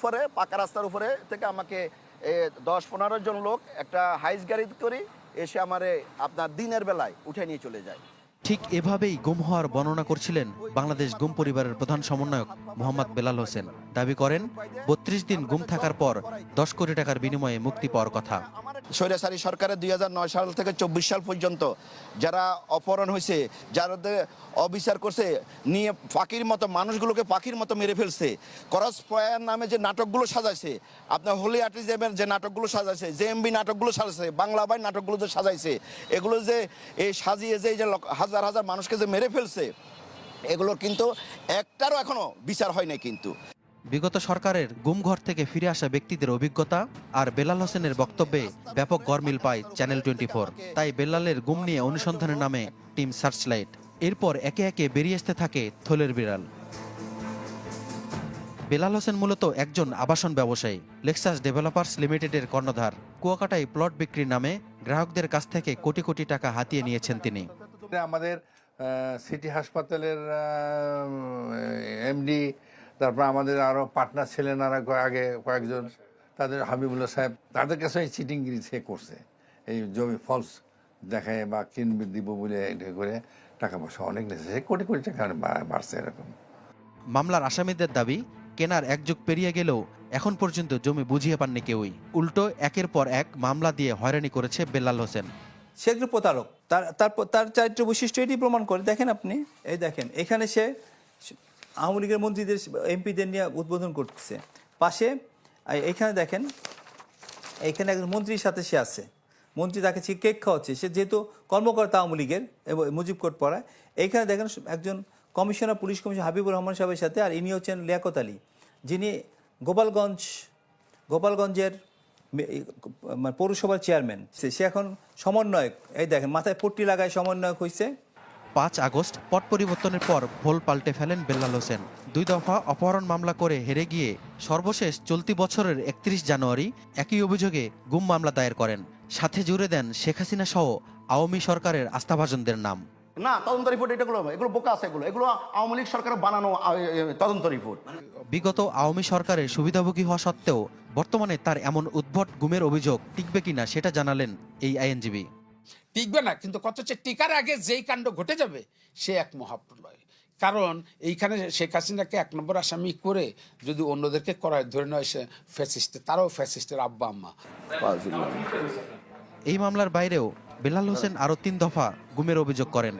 উপরে পাকা রাস্তার উপরে থেকে আমাকে দশ পনেরো জন লোক একটা হাইস গাড়ি করি এসে আমারে আপনার দিনের বেলায় উঠে নিয়ে চলে যায়। ঠিক এভাবেই গুম হওয়ার বর্ণনা করছিলেন বাংলাদেশ গুম পরিবারের প্রধান সমন্বয়ক মোহাম্মদ বেলাল হোসেন। দাবি করেন বত্রিশ দিন গুম থাকার পর দশ কোটি টাকার বিনিময়ে মুক্তি পাওয়ার কথা। স্বৈরাচারী সরকারের দুই হাজার নয় সাল থেকে চব্বিশ সাল পর্যন্ত যারা অপহরণ হয়েছে যাদের অবিচার করছে, নিয়ে পাখির মতো মানুষগুলোকে পাখির মতো মেরে ফেলছে। করস পয়ার নামে যে নাটকগুলো সাজাইছে, আপনার হোলি আর্টিজমের যে নাটকগুলো সাজাইছে, জে এমবি নাটকগুলো সাজাইছে, বাংলা বাই নাটকগুলো যে সাজাইছে, এগুলো যে এই সাজিয়ে যে হাজার হাজার মানুষকে যে মেরে ফেলছে, এগুলোর কিন্তু একটারও এখনও বিচার হয় নাই কিন্তু। বিগত সরকারের গুমঘর থেকে ফিরে আসা ব্যক্তিদের অভিজ্ঞতা আর বেলাল হোসেনের বক্তব্যে ব্যাপক গরমিল পায় চ্যানেল টোয়েন্টি তাই বেলালের গুম নিয়ে অনুসন্ধানের নামে টিম সার্চলাইট এরপর একে একে বেরিয়ে আসতে থাকে থলের বিড়াল। বেলাল হোসেন মূলত একজন আবাসন ব্যবসায়ী, লেক্সাস ডেভেলপার্স লিমিটেডের কর্ণধার। কুয়াকাটায় প্লট বিক্রির নামে গ্রাহকদের কাছ থেকে কোটি কোটি টাকা হাতিয়ে নিয়েছেন তিনি। আমাদের সিটি হাসপাতালের এমডি তারপর আমাদের আরও পার্টনার ছিলেন আর আগে কয়েকজন, তাদের হাবিবুল্লাহ সাহেব, তাদের কাছে চিটিংগিরি সে করছে, এই জমি, ফলস দেখায় বা কিনবে দিব বলে এটা করে টাকা পয়সা অনেক নিয়েছে। সে কোটি কোটি টাকা বা- বাড়ছে এরকম। মামলার আসামিদের দাবি কেনার এক যুগ পেরিয়ে গেলেও এখন পর্যন্ত জমি বুঝিয়ে পাননি কেউই। উল্টো একের পর এক মামলা দিয়ে হয়রানি করেছে বেলাল হোসেন। সেগুলো প্রতারক। তার তারপর তার চারিত্র বৈশিষ্ট্য এটি প্রমাণ করে। দেখেন আপনি এই দেখেন এখানে সে আওয়ামী লীগের মন্ত্রীদের এমপিদের নিয়ে উদ্বোধন করতেছে। পাশে এখানে দেখেন এখানে একজন মন্ত্রীর সাথে সে আছে। মন্ত্রী তাকে কেক খাওয়াচ্ছে। সে যেহেতু কর্মকর্তা আওয়ামী লীগের এবং মুজিব কোর্ট পড়ায় এইখানে দেখেন একজন commissioner, police commissioner Habibur Rahman সাহেবের সাথে আর ইনি হচ্ছেন লিয়াকত আলী। যিনি গোপালগঞ্জ, গোপালগঞ্জের মানে পৌরসভার চেয়ারম্যান। সে এখন সমন্বয়ক। এই দেখেন, মাথায় পট্টি লাগায় সমন্বয়ক হয়েছে পাঁচ আগস্ট পট পরিবর্তনের পর ভোল পাল্টে ফেলেন বেল্লাল হোসেন। দুই দফা অপহরণ মামলা করে হেরে গিয়ে সর্বশেষ চলতি বছরের একত্রিশ জানুয়ারি একই অভিযোগে গুম মামলা দায়ের করেন। সাথে জুড়ে দেন শেখ হাসিনা সহ আওয়ামী সরকারের আস্থাভাজনদের নাম। না তদন্ত রিপোর্ট এগুলো এগুলো বোকা আছে এগুলো। এগুলো আওয়ামী লীগ সরকারের বানানো তদন্ত রিপোর্ট। বিগত আওয়ামী সরকারের সুবিধাভোগী হওয়া সত্ত্বেও বর্তমানে তার এমন উদ্ভট গুমের অভিযোগ টিকবে কিনা সেটা জানালেন এই আইনজীবী। টিকবে না, কিন্তু কত হচ্ছে টিকার আগে যেই কাণ্ড ঘটে যাবে, সে এক মহাপ্রলয়। কারণ এইখানে শেখ হাসিনাকে এক নম্বর আসামি করে যদি অন্যদেরকে করায়, ধরে নয় সে ফ্যাসিস্টে, তারাও ফ্যাসিস্টের আব্বা আম্মা। এই মামলার বাইরেও বেলাল হোসেন আরও তিন দফা গুমের অভিযোগ করেন।